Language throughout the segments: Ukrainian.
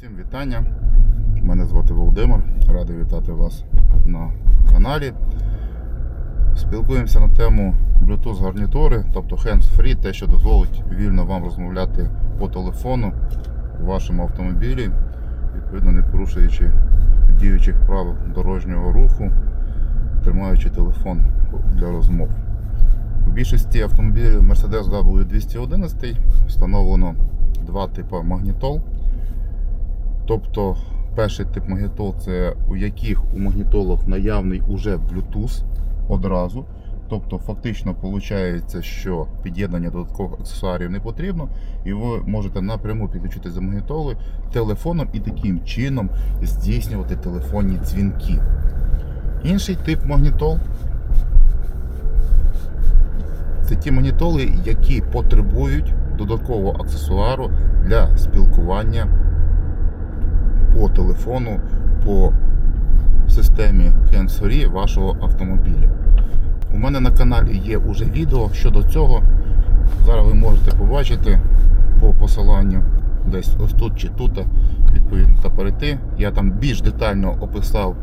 Всім вітання. Мене звати Володимир. Радий вітати вас на каналі. Спілкуємося на тему Bluetooth гарнітури, тобто hands-free, те, що дозволить вільно вам розмовляти по телефону у вашому автомобілі, відповідно не порушуючи діючих правил дорожнього руху, тримаючи телефон для розмов. У більшості автомобілів Mercedes W211 встановлено два типи магнітол. Тобто перший тип магнітол це у яких у магнітолах наявний уже Bluetooth одразу. Тобто фактично виходить, що під'єднання додаткових аксесуарів не потрібно, і ви можете напряму підключити за магнітоли телефоном і таким чином здійснювати телефонні дзвінки. Інший тип магнітол це ті магнітоли, які потребують додаткового аксесуару для спілкування по телефону, по системі hands-free вашого автомобіля. У мене на каналі є уже відео щодо цього. Зараз ви можете побачити по посиланню десь ось тут чи тут, відповідно, та перейти. Я там більш детально описав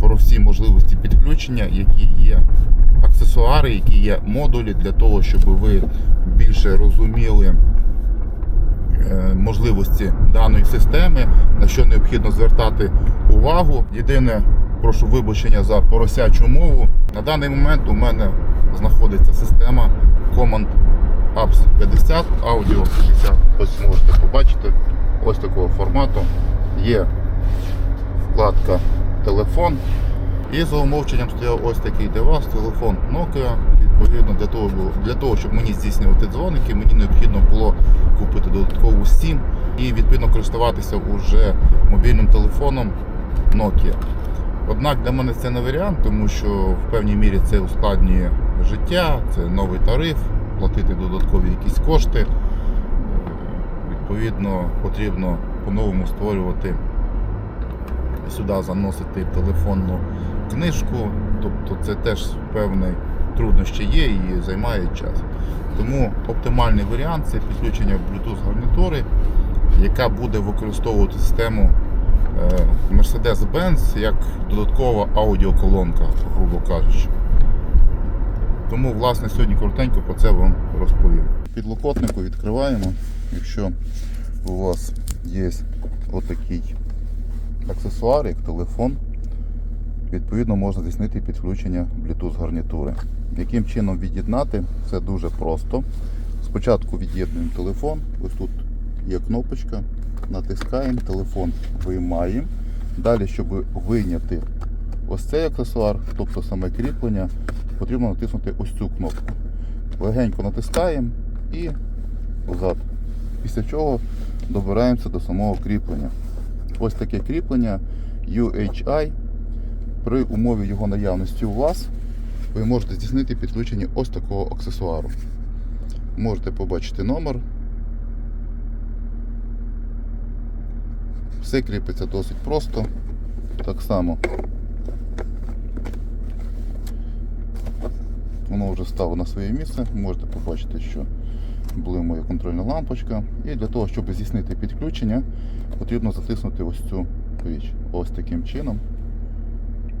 про всі можливості підключення, які є аксесуари, які є модулі для того, щоб ви більше розуміли можливості даної системи, на що необхідно звертати увагу. Єдине, прошу вибачення за поросячу мову. На даний момент у мене знаходиться система Command Apps 50, Audio 50. Ось можете побачити ось такого формату. Є вкладка телефон. І за умовченням стояв ось такий девайс, телефон Nokia. Відповідно, для того, для того, щоб мені здійснювати дзвоники, мені необхідно було купити додаткову і відповідно користуватися уже мобільним телефоном Nokia. Однак для мене це не варіант, тому що в певній мірі це ускладнює життя, це новий тариф, платити додаткові якісь кошти. Е, Відповідно, потрібно по-новому створювати сюди заносити телефонну книжку, тобто це теж певні труднощі є і займає час. Тому оптимальний варіант це підключення Bluetooth гарнітури, яка буде використовувати систему е, Mercedes-Benz як додаткова аудіоколонка, грубо кажучи. Тому, власне, сьогодні коротенько про це вам розповім. Підлокотнику відкриваємо, якщо у вас є отакий аксесуар, як телефон, відповідно можна здійснити підключення Bluetooth гарнітури. Яким чином від'єднати? Це дуже просто. Спочатку від'єднуємо телефон, ось тут є кнопочка, натискаємо, телефон виймаємо. Далі, щоб вийняти ось цей аксесуар, тобто саме кріплення, потрібно натиснути ось цю кнопку. Легенько натискаємо і назад. Після чого добираємося до самого кріплення. Ось таке кріплення UHI. При умові його наявності у вас ви можете здійснити підключення ось такого аксесуару. Можете побачити номер. Все кріпиться досить просто. Так само воно вже стало на своє місце. Можете побачити, що блимує контрольна лампочка. І для того, щоб здійснити підключення, потрібно затиснути ось цю річ. Ось таким чином.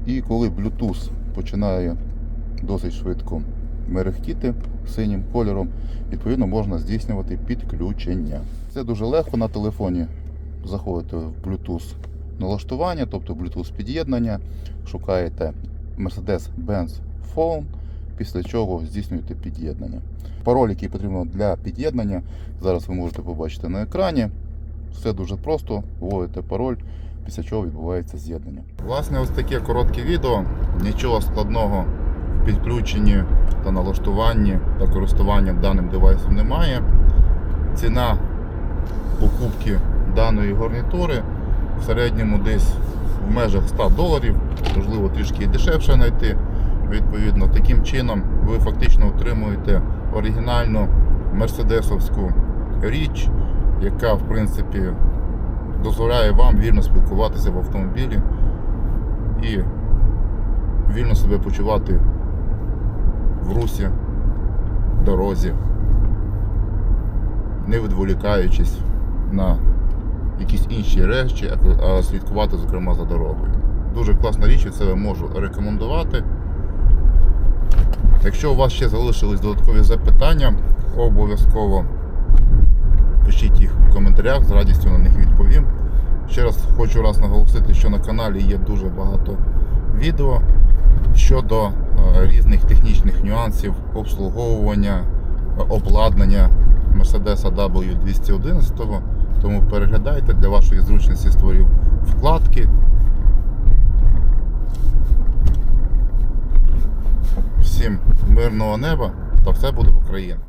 І коли Bluetooth починає досить швидко мерехтіти синім кольором, відповідно можна здійснювати підключення. Це дуже легко на телефоні. Заходите в Bluetooth налаштування, тобто Bluetooth під'єднання, шукаєте Mercedes-Benz Phone, після чого здійснюєте під'єднання. Пароль, який потрібно для під'єднання, зараз ви можете побачити на екрані. Все дуже просто, вводите пароль, після чого відбувається з'єднання. Власне, ось таке коротке відео. Нічого складного в підключенні та налаштуванні та користуванні даним девайсом немає. Ціна покупки даної гарнітури в середньому десь в межах 100 доларів, можливо трішки і дешевше знайти. Відповідно, таким чином ви фактично отримуєте оригінальну мерседесовську річ, яка в принципі дозволяє вам вільно спілкуватися в автомобілі і вільно себе почувати в русі, в дорозі, не відволікаючись на якісь інші речі, а- слідкувати, зокрема, за дорогою. Дуже класна річ, і це я можу рекомендувати. Якщо у вас ще залишились додаткові запитання, обов'язково пишіть їх в коментарях, з радістю на них відповім. Ще раз хочу раз наголосити, що на каналі є дуже багато відео щодо е, різних технічних нюансів обслуговування, е, обладнання Mercedes W211. Тому переглядайте для вашої зручності створів вкладки. Всім мирного неба та все буде Україна!